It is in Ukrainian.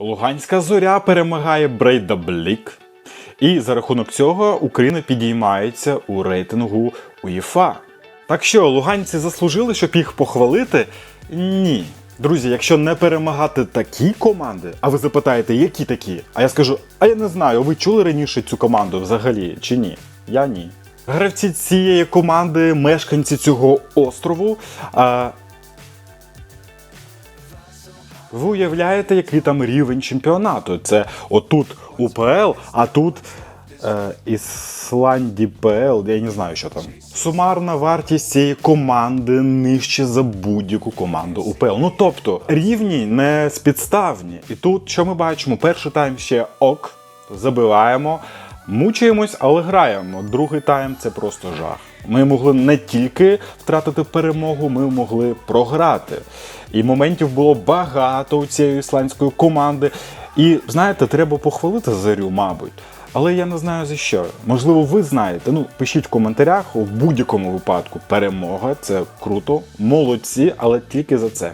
Луганська зоря перемагає Брейдаблік. І за рахунок цього Україна підіймається у рейтингу УЄФА. Так що, луганці заслужили, щоб їх похвалити? Ні. Друзі, якщо не перемагати такі команди, а ви запитаєте, які такі? А я скажу, а я не знаю, ви чули раніше цю команду взагалі чи ні? Я ні. Гравці цієї команди, мешканці цього острову. А... Ви уявляєте, який там рівень чемпіонату? Це отут УПЛ, а тут е, Ісланді ПЛ, я не знаю, що там. Сумарна вартість цієї команди нижче за будь-яку команду УПЛ. Ну тобто рівні не спідставні. І тут що ми бачимо? Перший тайм ще ок, забиваємо, мучаємось, але граємо. Другий тайм це просто жах. Ми могли не тільки втратити перемогу, ми могли програти. І моментів було багато у цієї ісландської команди. І знаєте, треба похвалити зарю, мабуть. Але я не знаю за що. Можливо, ви знаєте. Ну, пишіть в коментарях. У будь-якому випадку перемога це круто, молодці, але тільки за це.